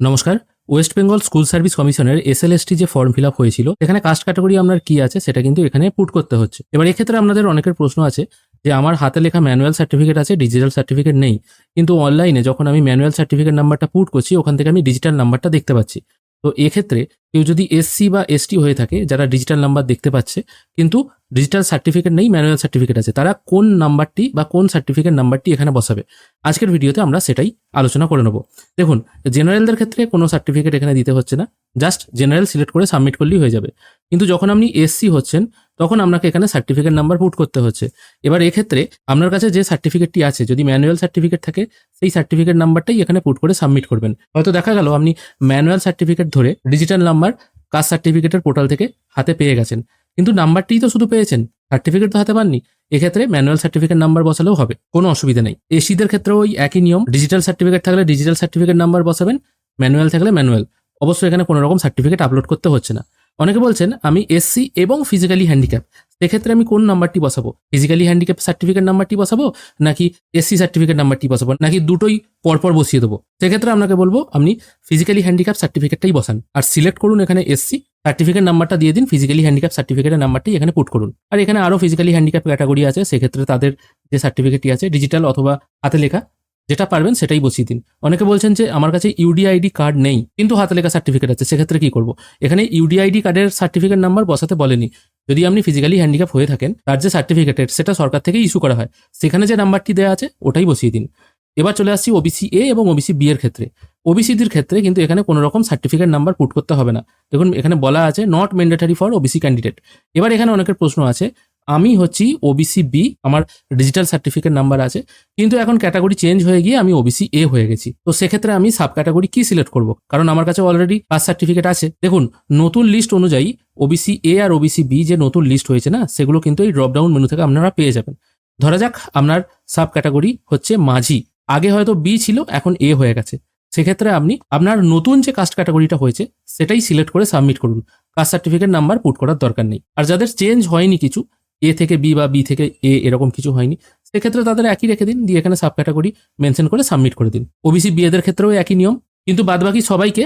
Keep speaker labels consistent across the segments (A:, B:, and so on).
A: নমস্কার West Bengal school service কমিশনের S SLST যে ফর্ম ফিল আপ হয়েছিল, এখানে কাস্ট ক্যাটাগরি আপনার কি আছে সেটা কিন্তু এখানে পুট করতে হচ্ছে। এবার এক্ষেত্রে আপনাদের অনেকের প্রশ্ন আছে যে আমার হাতে লেখা ম্যানুয়াল সার্টিফিকেট আছে ডিজিটাল সার্টিফিকেট নেই। কিন্তু অনলাইনে যখন আমি ম্যানুয়াল সার্টিফিকেট নাম্বারটা পুট করছি, ওখান থেকে আমি ডিজিটাল নাম্বারটা দেখতে পাচ্ছি। তো এক্ষেত্রে কেউ যদি এসসি বা এসটি হয়ে থাকে, যারা ডিজিটাল নাম্বার দেখতে পাচ্ছে, কিন্তু ডিজিটাল সার্টিফিকেট নেই ম্যানুয়াল সার্টিফিকেট আছে, তারা কোন নাম্বারটি বা কোন সার্টিফিকেট নাম্বারটি এখানে বসাবে? আজকের ভিডিওতে আমরা সেটাই আলোচনা করে নেব। দেখুন জেনারেলদের ক্ষেত্রে কোনো সার্টিফিকেট এখানে দিতে হচ্ছে না জাস্ট জেনারেল সিলেক্ট করে সাবমিট করলেই হয়ে যাবে। কিন্তু যখন আপনি এসসি হচ্ছেন, তখন আপনাকে এখানে সার্টিফিকেট নাম্বার পুট করতে হচ্ছে। এবার এক্ষেত্রে আপনার কাছে যে সার্টিফিকেটটি আছে, যদি ম্যানুয়াল সার্টিফিকেট থাকে, সেই সার্টিফিকেট নাম্বারটাই এখানে পুট করে সাবমিট করবেন। হয়তো দেখা গেল, আপনি ম্যানুয়াল সার্টিফিকেট ধরে ডিজিটাল নাম্বার কাস্ট সার্টিফিকেটের পোর্টাল থেকে হাতে পেয়ে গেছেন। কিন্তু নাম্বারটিই তো শুধু পেয়েছেন সার্টিফিকেট তো হাতে পাননি। এক্ষেত্রে ম্যানুয়াল সার্টিফিকেট নাম্বার বসালেও হবে, কোনো অসুবিধা নেই। এসিদের ক্ষেত্রে ওই একই নিয়ম ডিজিটাল সার্টিফিকেট থাকলে ডিজিটাল সার্টিফিকেট নাম্বার বসাবেন ম্যানুয়াল থাকলে ম্যানুয়াল অবশ্যই এখানে কোনো রকম সার্টিফিকেট আপলোড করতে হচ্ছে না। অনেকে বলছেন, আমি এসসি এবং ফিজিক্যালি হ্যান্ডিক্যাপ সেক্ষেত্রে আমি কোন নাম্বারটি বসাবো? ফিজিক্যালি হ্যান্ডিক্যাপ সার্টিফিকেট নাম্বারটি বসাবো? নাকি এসসি সার্টিফিকেট নাম্বারটি বসাবো? নাকি দুটোই পরপর বসিয়ে দেবো? সেক্ষেত্রে আপনাকে বলব, আপনি ফিজিক্যালি হ্যান্ডিক্যাপ সার্টিফিকেটটাই বসান। আর সিলেক্ট করুন এখানে এসসি সার্টিফিকেট নাম্বারটা দিয়ে দিন ফিজিক্যালি হ্যান্ডিক্যাপ সার্টিফিকেটের নাম্বারটি এখানে পুট করুন। আর এখানে আরও ফিজিক্যালি হ্যান্ডিক্যাপ ক্যাটাগরি আছে, সেক্ষেত্রে তাদের যে সার্টিফিকেটটি আছে ডিজিটাল অথবা হাতে লেখা, যেটা পারবেন সেটাই বসিয়ে দিন। অনেকে বলছেন যে আমার কাছে ইউডিআইডি কার্ড নেই, কিন্তু হাতে লেখা সার্টিফিকেট আছে, সেক্ষেত্রে কি করব? এখানে ইউডিআইডি কার্ডের সার্টিফিকেট নাম্বার বসাতে বলেনি। যদি আপনি ফিজিক্যালি হ্যান্ডিক্যাপ হয়ে থাকেন, তার যে সার্টিফিকেটের সেটা সরকার থেকে ইস্যু করা হয়। সেখানে যে নাম্বারটি দেওয়া আছে, ওটাই বসিয়ে দিন। এবার চলে আসছি ওবিসি এ এবং ওবিসি বি এর ক্ষেত্রে। ওবিসিদের ক্ষেত্রে কিন্তু এখানে কোনো রকম সার্টিফিকেট নাম্বার পুট করতে হবে না। দেখুন, এখানে বলা আছে not mandatory for OBC candidate এবার এখানে অনেকের প্রশ্ন আছে আমি হচ্ছি ওবিসি বি আমার ডিজিটাল সার্টিফিকেট নাম্বার আছে। কিন্তু এখন ক্যাটাগরি চেঞ্জ হয়ে গিয়ে আমি ওবিসি এ হয়ে গেছি। তো সেক্ষেত্রে আমি সাব ক্যাটাগরি কি সিলেক্ট করব? কারণ আমার কাছে অলরেডি কাস্ট সার্টিফিকেট আছে। দেখুন, নতুন লিস্ট অনুযায়ী ওবিসি এ আর ওবিসি বি যে নতুন লিস্ট হয়েছে না, সেগুলো কিন্তু এই ড্রপডাউন মেনু থেকে আপনারা পেয়ে যাবেন। ধরা যাক, আপনার সাব ক্যাটাগরি হচ্ছে মাঝি। আগে হয়তো বি ছিল, এখন এ হয়ে গেছে। সেক্ষেত্রে আপনি, আপনার নতুন যে কাস্ট ক্যাটাগরিটা হয়েছে, সেটাই সিলেক্ট করে সাবমিট করুন। কাস্ট সার্টিফিকেট নাম্বার পুট করার দরকার নেই। আর যাদের চেঞ্জ হয়নি কিছু এ থেকে বি বা বি থেকে এ এরকম কিছু হয়নি, সেক্ষেত্রে তাদের একই রেখে দিন, দিয়ে এখানে সাব ক্যাটাগরি মেনশন করে সাবমিট করে দিন। ওবিসি বিএদের ক্ষেত্রেও একই নিয়ম, কিন্তু বাদবাকি সবাইকে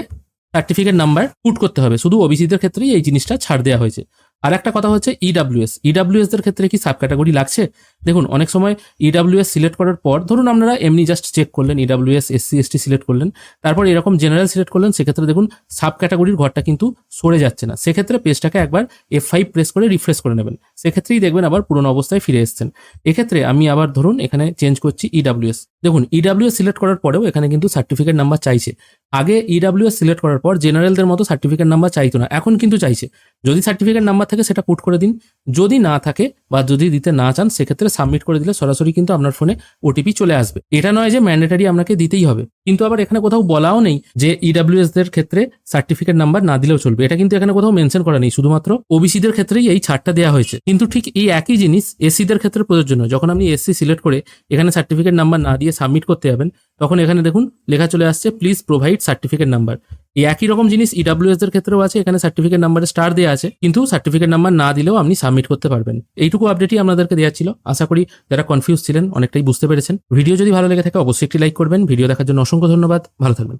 A: সার্টিফিকেট নাম্বার পুট করতে হবে। শুধু ওবিসিদের ক্ষেত্রেই এই জিনিসটা ছাড় দেওয়া হয়েছে। আর একটা কথা হচ্ছে E ইডাব্লিউএস ইডাব্লিউএস দের ক্ষেত্রে কি সাব ক্যাটাগরি লাগছে? দেখুন, অনেক সময় E ইডাব্লিউএস সিলেক্ট করার পর, ধরুন আপনারা এমনি জাস্ট চেক করলেন E EWS SC ST select করলেন, তারপর এরকম জেনারেল সিলেক্ট করলেন, সেক্ষেত্রে দেখুন সাব ক্যাটাগরির ঘরটা কিন্তু সরে যাচ্ছে না। সেক্ষেত্রে পেজটাকে একবার এফ ফাইভ প্রেস করে রিফ্রেশ করে নেবেন। সেক্ষেত্রেই দেখবেন আবার পুরনো অবস্থায় ফিরে এসেছেন। এক্ষেত্রে আমি আবার ধরুন এখানে চেঞ্জ করছি E ইডাব্লিউএস দেখুন ইডাব্লিউএস সিলেক্ট করার পরেও এখানে কিন্তু সার্টিফিকেট নাম্বার চাইছে। আগে E ইডাব্লিউএস সিলেক্ট করার পর জেনারেলদের মতো সার্টিফিকেট নাম্বার চাইতো না, এখন কিন্তু চাইছে। যদি সার্টিফিকেট নাম্বার থাকে, সেটা পুট করে দিন। যদি না থাকে বা যদি দিতে না চান, সেক্ষেত্রে সাবমিট করে দিলে সরাসরি কিন্তু আপনার ফোনে ওটিপি চলে আসবে। এটা নয় যে ম্যান্ডেটারি আপনাকে দিতেই হবে। কিন্তু আবার এখানে কোথাও বলাও নেই যে ইডাব্লিউএস দের ক্ষেত্রে সার্টিফিকেট নাম্বার না দিলেও চলবে। এটা কিন্তু এখানে কোথাও মেনশন করা নেই। শুধুমাত্র ওবিসিদের ক্ষেত্রেই এই ছাড়টা দেওয়া হয়েছে। কিন্তু ঠিক এই একই জিনিস এসসিদের ক্ষেত্রে প্রযোজ্য যখন আপনি এসসি সিলেক্ট করে এখানে সার্টিফিকেট নাম্বার না দিয়ে সাবমিট করতে যাবেন, তখন এখানে দেখুন লেখা চলে আসছে প্লিজ প্রোভাইড সার্টিফিকেট নাম্বার এই একই রকম জিনিস ইডাব্লিউএস এর ক্ষেত্রেও আছে, এখানে সার্টিফিকেট নাম্বারে স্টার দেওয়া আছে, কিন্তু সার্টিফিকেট নাম্বার না দিলেও আপনি সাবমিট করতে পারবেন। এইটুকু আপডেটই আপনাদেরকে দেওয়া ছিল। আশা করি যারা কনফিউজ ছিলেন, অনেকটাই বুঝতে পেরেছেন। ভিডিও যদি ভালো লেগে থাকে, অবশ্যই একটি লাইক করবেন। ভিডিও দেখার জন্য অসংখ্য ধন্যবাদ। ভালো থাকবেন।